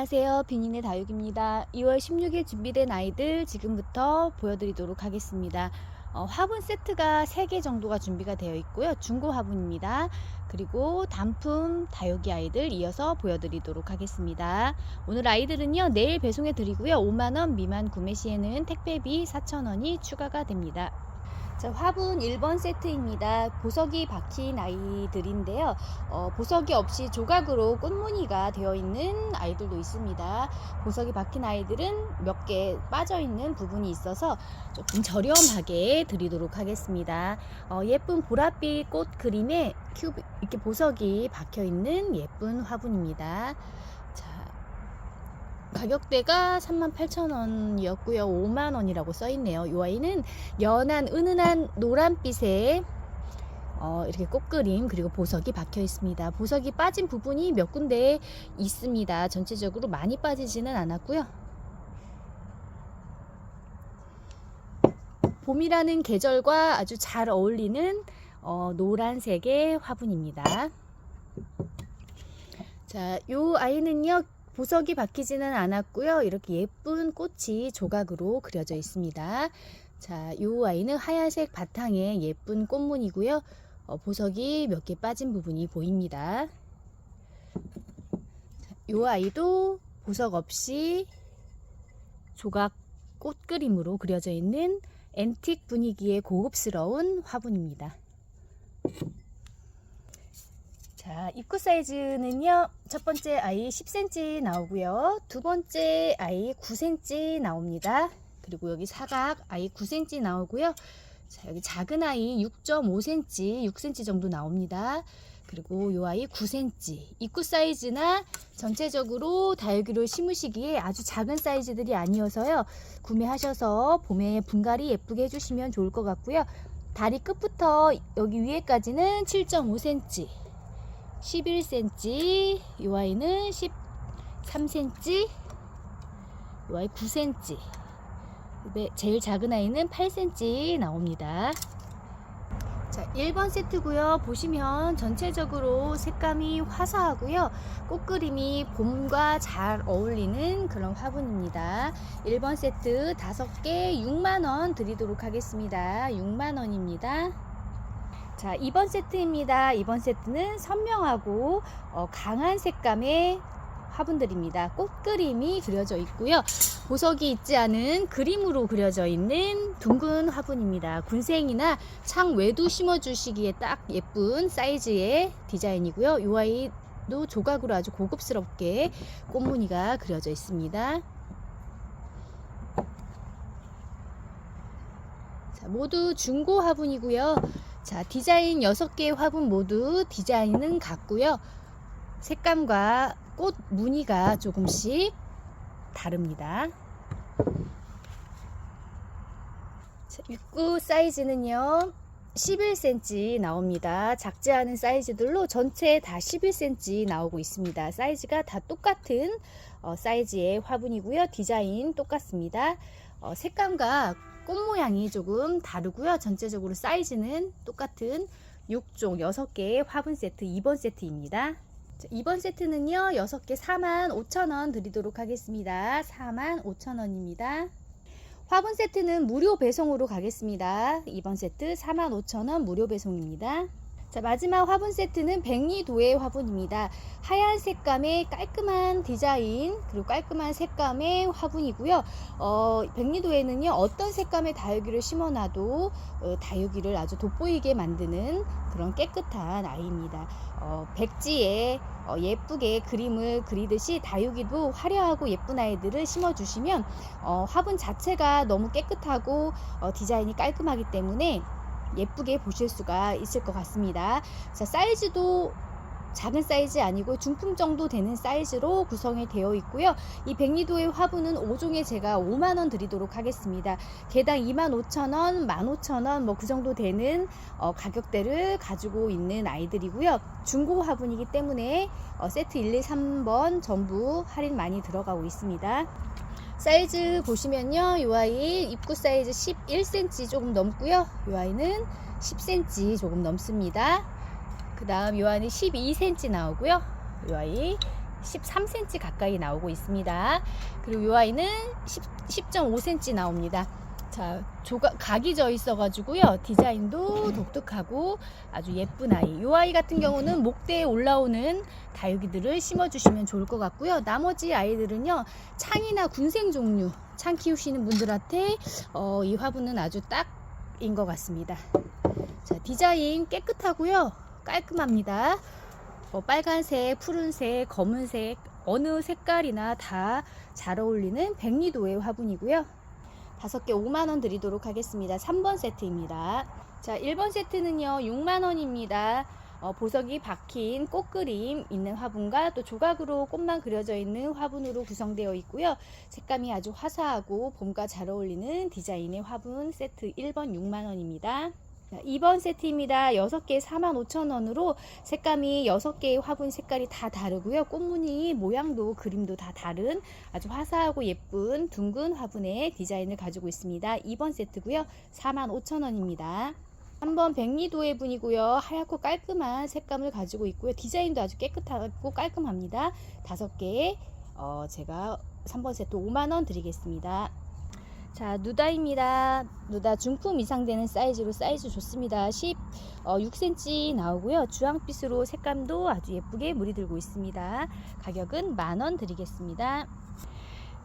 안녕하세요. 비닌의 다육입니다. 2월 16일 준비된 아이들 지금부터 보여드리도록 하겠습니다. 어, 화분 세트가 3개 정도가 준비가 되어 있고요. 중고 화분입니다. 그리고 단품 다육이 아이들 이어서 보여드리도록 하겠습니다. 오늘 아이들은요. 내일 배송해 드리고요. 5만원 미만 구매 시에는 택배비 4,000원이 추가가 됩니다. 자, 화분 1번 세트입니다. 보석이 박힌 아이들인데요. 어, 보석이 없이 조각으로 꽃무늬가 되어 있는 아이들도 있습니다. 보석이 박힌 아이들은 몇 개 빠져 있는 부분이 있어서 조금 저렴하게 드리도록 하겠습니다. 어, 예쁜 보랏빛 꽃 그림에 큐브 이렇게 보석이 박혀 있는 예쁜 화분입니다. 자, 가격대가 38,000원이었고요. 5만원이라고 써있네요. 이 아이는 연한 은은한 노란빛의 어, 이렇게 꽃그림 그리고 보석이 박혀 있습니다. 보석이 빠진 부분이 몇 군데 있습니다. 전체적으로 많이 빠지지는 않았고요. 봄이라는 계절과 아주 잘 어울리는 어, 노란색의 화분입니다. 자, 요 아이는요. 보석이 박히지는 않았고요. 이렇게 예쁜 꽃이 조각으로 그려져 있습니다. 자, 요 아이는 하얀색 바탕에 예쁜 꽃무늬고요. 어, 보석이 몇 개 빠진 부분이 보입니다. 자, 요 아이도 보석 없이 조각 꽃 그림으로 그려져 있는 앤틱 분위기의 고급스러운 화분입니다. 자, 입구 사이즈는요. 첫 번째 아이 10cm 나오고요. 두 번째 아이 9cm 나옵니다. 그리고 여기 사각 아이 9cm 나오고요. 자, 여기 작은 아이 6.5cm, 6cm 정도 나옵니다. 그리고 요 아이 9cm. 입구 사이즈나 전체적으로 다육이를 심으시기에 아주 작은 사이즈들이 아니어서요. 구매하셔서 봄에 분갈이 예쁘게 해주시면 좋을 것 같고요. 다리 끝부터 여기 위에까지는 7.5cm. 11cm, 이 아이는 13cm, 이 아이 9cm, 네, 제일 작은 아이는 8cm 나옵니다. 자, 1번 세트고요. 보시면 전체적으로 색감이 화사하고요. 꽃그림이 봄과 잘 어울리는 그런 화분입니다. 1번 세트 5개 6만원 드리도록 하겠습니다. 6만원입니다. 자, 2번 세트입니다. 2번 세트는 선명하고 어, 강한 색감의 화분들입니다. 꽃 그림이 그려져 있고요. 보석이 있지 않은 그림으로 그려져 있는 둥근 화분입니다. 군생이나 창 외도 심어주시기에 딱 예쁜 사이즈의 디자인이고요. 이 아이도 조각으로 아주 고급스럽게 꽃무늬가 그려져 있습니다. 자, 모두 중고 화분이고요. 자, 디자인 6개의 화분 모두 디자인은 같고요. 색감과 꽃 무늬가 조금씩 다릅니다. 자, 입구 사이즈는요. 11cm 나옵니다. 작지 않은 사이즈들로 전체 다 11cm 나오고 있습니다. 사이즈가 다 똑같은 어, 사이즈의 화분이고요. 디자인 똑같습니다. 어, 색감과 꽃 모양이 조금 다르고요. 전체적으로 사이즈는 똑같은 6종 6개의 화분 세트 2번 세트입니다. 자, 2번 세트는요. 6개 4만 5천원 드리도록 하겠습니다. 4만 5천원입니다. 화분 세트는 무료 배송으로 가겠습니다. 2번 세트 4만 5천원 무료 배송입니다. 자, 마지막 화분 세트는 백리도의 화분입니다. 하얀 색감의 깔끔한 디자인, 그리고 깔끔한 색감의 화분이고요. 어, 백리도에는요, 어떤 색감의 다육이를 심어놔도 어, 다육이를 아주 돋보이게 만드는 그런 깨끗한 아이입니다. 어, 백지에 어, 예쁘게 그림을 그리듯이 다육이도 화려하고 예쁜 아이들을 심어주시면 어, 화분 자체가 너무 깨끗하고 어, 디자인이 깔끔하기 때문에 예쁘게 보실 수가 있을 것 같습니다. 자, 사이즈도 작은 사이즈 아니고 중품 정도 되는 사이즈로 구성이 되어 있고요. 이 백리도의 화분은 5종에 제가 5만 원 드리도록 하겠습니다. 개당 25,000원, 15,000원 뭐 그 정도 되는 어, 가격대를 가지고 있는 아이들이고요. 중고 화분이기 때문에 어, 세트 1, 2, 3번 전부 할인 많이 들어가고 있습니다. 사이즈 보시면요. 이 아이 입구 사이즈 11cm 조금 넘고요. 이 아이는 10cm 조금 넘습니다. 그 다음 이 아이는 12cm 나오고요. 이 아이 13cm 가까이 나오고 있습니다. 그리고 이 아이는 10, 10.5cm 나옵니다. 자, 조각, 각이 져 있어가지고요. 디자인도 독특하고 아주 예쁜 아이. 이 아이 같은 경우는 목대에 올라오는 다육이들을 심어주시면 좋을 것 같고요. 나머지 아이들은요, 창이나 군생 종류, 창 키우시는 분들한테 어, 이 화분은 아주 딱인 것 같습니다. 자, 디자인 깨끗하고요. 깔끔합니다. 뭐 빨간색, 푸른색, 검은색, 어느 색깔이나 다 잘 어울리는 백리도의 화분이고요. 다섯 개 5만 원 드리도록 하겠습니다. 3번 세트입니다. 자, 1번 세트는요. 6만 원입니다. 어, 보석이 박힌 꽃그림 있는 화분과 또 조각으로 꽃만 그려져 있는 화분으로 구성되어 있고요. 색감이 아주 화사하고 봄과 잘 어울리는 디자인의 화분 세트 1번 6만 원입니다. 2번 세트입니다. 6개 45,000원으로 색감이 6개의 화분 색깔이 다 다르고요. 꽃무늬 모양도 그림도 다 다른 아주 화사하고 예쁜 둥근 화분의 디자인을 가지고 있습니다. 2번 세트고요. 45,000원입니다. 3번 백리도의 분이고요. 하얗고 깔끔한 색감을 가지고 있고요. 디자인도 아주 깨끗하고 깔끔합니다. 5개 어, 제가 3번 세트 5만원 드리겠습니다. 자, 누다입니다. 누다 중품 이상 되는 사이즈로 사이즈 좋습니다. 16cm 나오고요. 주황빛으로 색감도 아주 예쁘게 물이 들고 있습니다. 가격은 만원 드리겠습니다.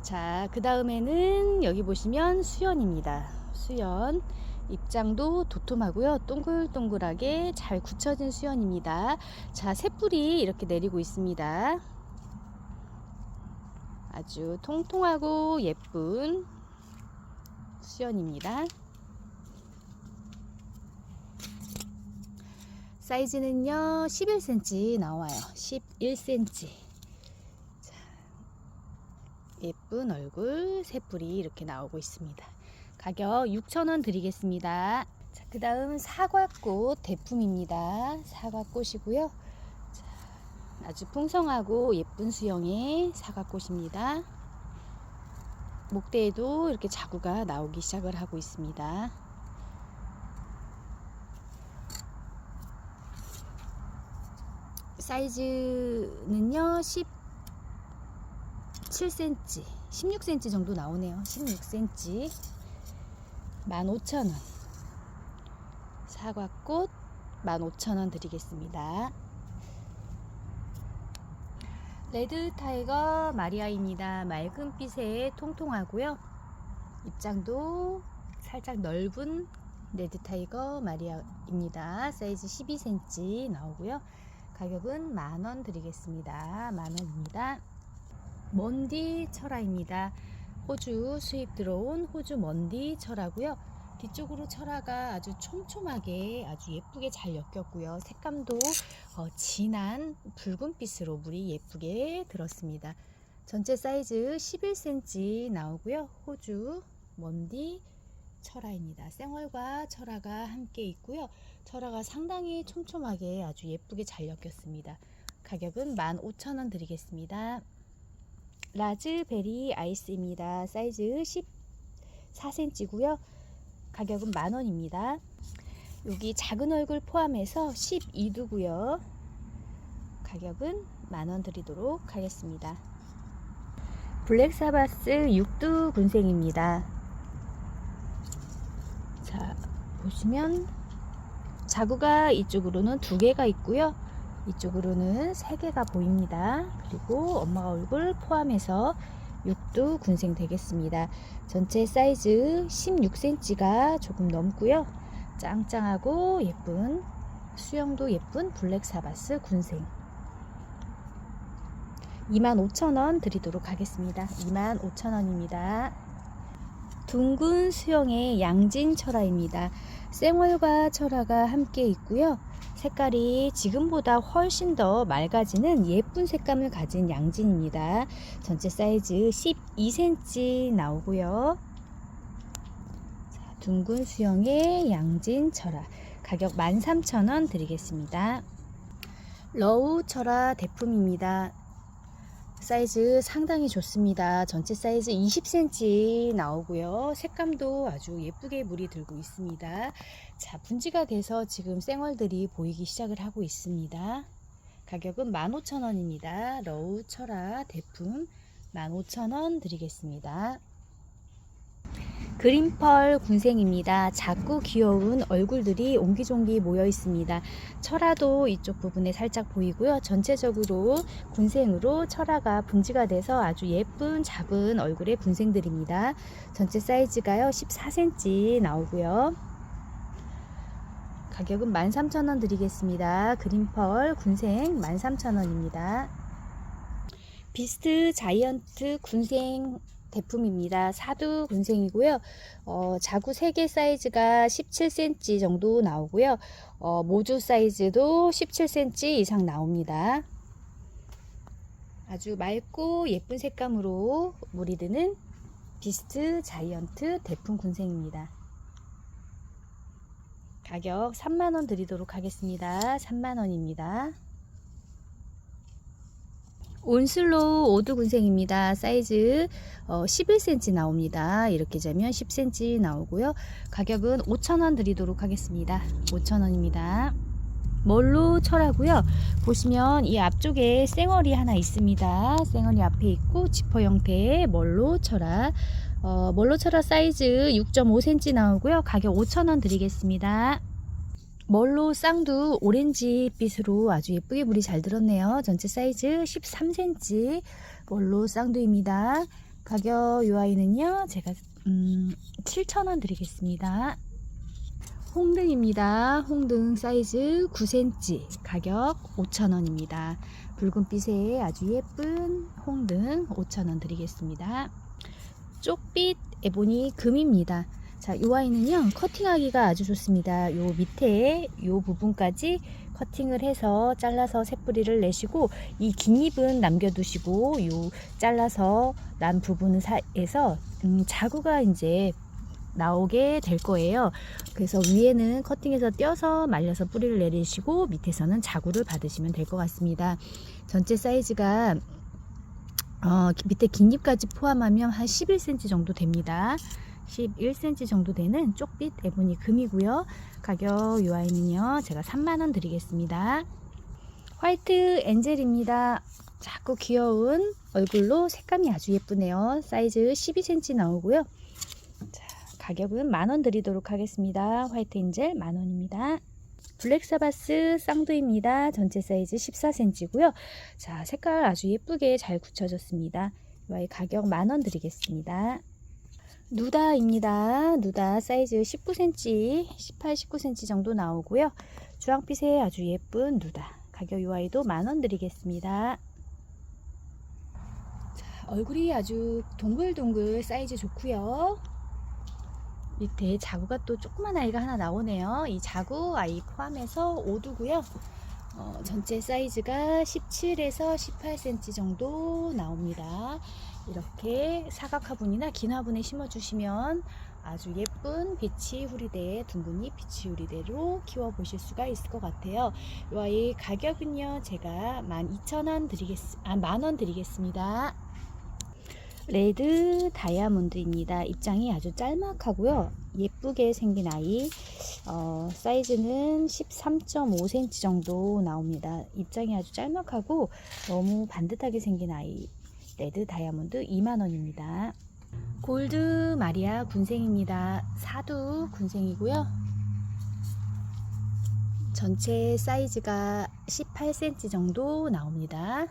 자, 그 다음에는 여기 보시면 수연입니다. 수연. 입장도 도톰하고요. 동글동글하게 잘 굳혀진 수연입니다. 자, 새뿔이 이렇게 내리고 있습니다. 아주 통통하고 예쁜 수연입니다. 사이즈는요 11cm 나와요. 11cm. 자, 예쁜 얼굴 새뿔이 이렇게 나오고 있습니다. 가격 6,000원 드리겠습니다. 자, 그 다음 사과꽃 대품입니다. 사과꽃이고요. 자, 아주 풍성하고 예쁜 수영의 사과꽃입니다. 목대에도 이렇게 자구가 나오기 시작을 하고 있습니다. 사이즈는요 17cm 16cm 정도 나오네요. 16cm 15,000원. 사과꽃 15,000원 드리겠습니다 레드 타이거 마리아입니다. 맑은 빛에 통통하고요. 입장도 살짝 넓은 레드 타이거 마리아입니다. 사이즈 12cm 나오고요. 가격은 만원 드리겠습니다. 만원입니다. 먼디 철화입니다. 호주 수입 들어온 호주 먼디 철화고요. 뒤쪽으로 철화가 아주 촘촘하게 아주 예쁘게 잘 엮였고요. 색감도 어, 진한 붉은빛으로 물이 예쁘게 들었습니다. 전체 사이즈 11cm 나오고요. 호주 먼디 철화입니다. 생얼과 철화가 함께 있고요. 철화가 상당히 촘촘하게 아주 예쁘게 잘 엮였습니다. 가격은 15,000원 드리겠습니다. 라즈베리 아이스입니다. 사이즈 14cm고요. 가격은 만원입니다. 여기 작은 얼굴 포함해서 12두고요. 가격은 만원 드리도록 하겠습니다. 블랙사바스 6두 군생입니다. 자, 보시면 자구가 이쪽으로는 두 개가 있고요. 이쪽으로는 세 개가 보입니다. 그리고 엄마 얼굴 포함해서 6두 군생 되겠습니다. 전체 사이즈 16cm가 조금 넘고요. 짱짱하고 예쁜 수영도 예쁜 블랙 사바스 군생 25,000원 드리도록 하겠습니다. 25,000원입니다. 둥근 수영의 양진 철화입니다. 생얼과 철화가 함께 있고요. 색깔이 지금보다 훨씬 더 맑아지는 예쁜 색감을 가진 양진입니다. 전체 사이즈 12cm 나오고요. 자, 둥근 수영의 양진 철화 가격 13,000원 드리겠습니다. 러우 철화 대품입니다. 사이즈 상당히 좋습니다. 전체 사이즈 20cm 나오고요. 색감도 아주 예쁘게 물이 들고 있습니다. 자, 분지가 돼서 지금 쌩얼들이 보이기 시작을 하고 있습니다. 가격은 15,000원입니다. 러우 철화 대품 15,000원 드리겠습니다. 그린펄 군생입니다. 작고 귀여운 얼굴들이 옹기종기 모여 있습니다. 철화도 이쪽 부분에 살짝 보이고요. 전체적으로 군생으로 철화가 분지가 돼서 아주 예쁜 작은 얼굴의 군생들입니다. 전체 사이즈가요 14cm 나오고요. 가격은 13,000원 드리겠습니다. 그린펄 군생 13,000원입니다. 비스트 자이언트 군생 대품입니다. 사두 군생이고요. 어, 자구 3개 사이즈가 17cm 정도 나오고요. 어, 모주 사이즈도 17cm 이상 나옵니다. 아주 맑고 예쁜 색감으로 물이 드는 비스트 자이언트 대품 군생입니다. 가격 3만원 드리도록 하겠습니다. 3만원입니다. 온슬로우 오드 군생입니다. 사이즈 어, 11cm 나옵니다. 이렇게 재면 10cm 나오고요. 가격은 5,000원 드리도록 하겠습니다. 5,000원입니다. 멀로 철하고요. 보시면 이 앞쪽에 쌩얼이 하나 있습니다. 쌩얼이 앞에 있고 지퍼 형태의 멀로 철화. 어, 멀로 철화 사이즈 6.5cm 나오고요. 가격 5,000원 드리겠습니다. 멀로 쌍두 오렌지빛으로 아주 예쁘게 물이 잘 들었네요. 전체 사이즈 13cm 멀로 쌍두입니다. 가격 요 아이는요. 제가 음, 7,000원 드리겠습니다. 홍등입니다. 홍등 사이즈 9cm 가격 5,000원입니다. 붉은빛의 아주 예쁜 홍등 5,000원 드리겠습니다. 쪽빛 에보니 금입니다. 자, 이 아이는요, 커팅하기가 아주 좋습니다. 요 밑에 요 부분까지 커팅을 해서 잘라서 새뿌리를 내시고, 이 긴 잎은 남겨두시고, 요 잘라서 난 부분 사이에서, 음, 자구가 이제 나오게 될 거예요. 그래서 위에는 커팅해서 떼어서 말려서 뿌리를 내리시고, 밑에서는 자구를 받으시면 될 것 같습니다. 전체 사이즈가 어, 밑에 긴 잎까지 포함하면 한 11cm 정도 됩니다. 11cm 정도 되는 쪽빛 에보니 금이고요. 가격 요 아이는요. 제가 3만원 드리겠습니다. 화이트 엔젤입니다. 작고 귀여운 얼굴로 색감이 아주 예쁘네요. 사이즈 12cm 나오고요. 자, 가격은 만원 드리도록 하겠습니다. 화이트 엔젤 만원입니다. 블랙사바스 쌍두입니다. 전체 사이즈 14cm고요. 자, 색깔 아주 예쁘게 잘 굳혀졌습니다. 이 가격 만원 드리겠습니다. 누다입니다. 누다 사이즈 19cm, 18, 19cm 정도 나오고요. 주황빛의 아주 예쁜 누다. 가격 이 아이도 만원 드리겠습니다. 자, 얼굴이 아주 동글동글 사이즈 좋고요. 밑에 자구가 또 조그만 아이가 하나 나오네요. 이 자구 아이 포함해서 5두고요. 어, 전체 사이즈가 17에서 18cm 정도 나옵니다. 이렇게 사각 화분이나 긴 화분에 심어주시면 아주 예쁜 비치 후리대, 둥근이 비치 후리대로 키워보실 수가 있을 것 같아요. 이 아이 가격은요, 제가 12,000원 드리겠, 아, 만원 드리겠습니다. 레드 다이아몬드입니다. 입장이 아주 짤막하고요. 예쁘게 생긴 아이. 어, 사이즈는 13.5cm 정도 나옵니다. 입장이 아주 짤막하고 너무 반듯하게 생긴 아이. 레드 다이아몬드 2만원입니다. 골드 마리아 군생입니다. 사두 군생이고요. 전체 사이즈가 18cm 정도 나옵니다.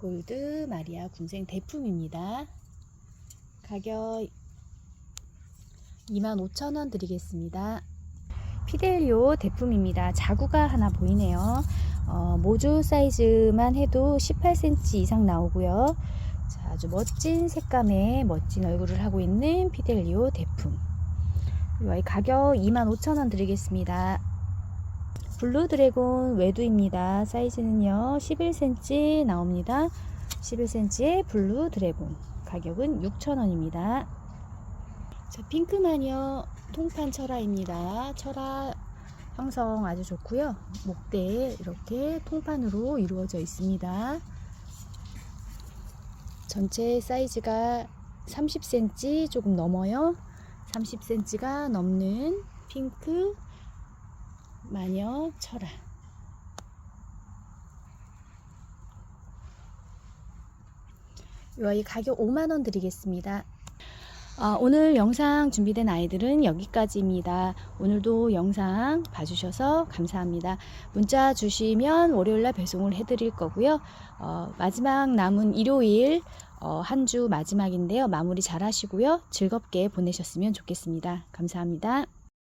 골드 마리아 군생 대품입니다. 가격 25,000원 드리겠습니다. 피델리오 대품입니다. 자구가 하나 보이네요. 어, 모주 사이즈만 해도 18cm 이상 나오고요. 자, 아주 멋진 색감의 멋진 얼굴을 하고 있는 피델리오 대품. 이 가격 25,000원 드리겠습니다. 블루 드래곤 외두입니다. 사이즈는요 11cm 나옵니다. 11cm의 블루 드래곤 가격은 6,000원입니다. 자 핑크마녀 통판 철화입니다. 철화 황성 아주 좋고요. 목대 이렇게 통판으로 이루어져 있습니다. 전체 사이즈가 30cm 조금 넘어요. 30cm가 넘는 핑크 마녀 철아. 이 아이 가격 5만원 드리겠습니다. 아, 오늘 영상 준비된 아이들은 여기까지입니다. 오늘도 영상 봐주셔서 감사합니다. 문자 주시면 월요일날 배송을 해드릴 거고요. 어, 마지막 남은 일요일 어, 한 주 마지막인데요. 마무리 잘 하시고요. 즐겁게 보내셨으면 좋겠습니다. 감사합니다.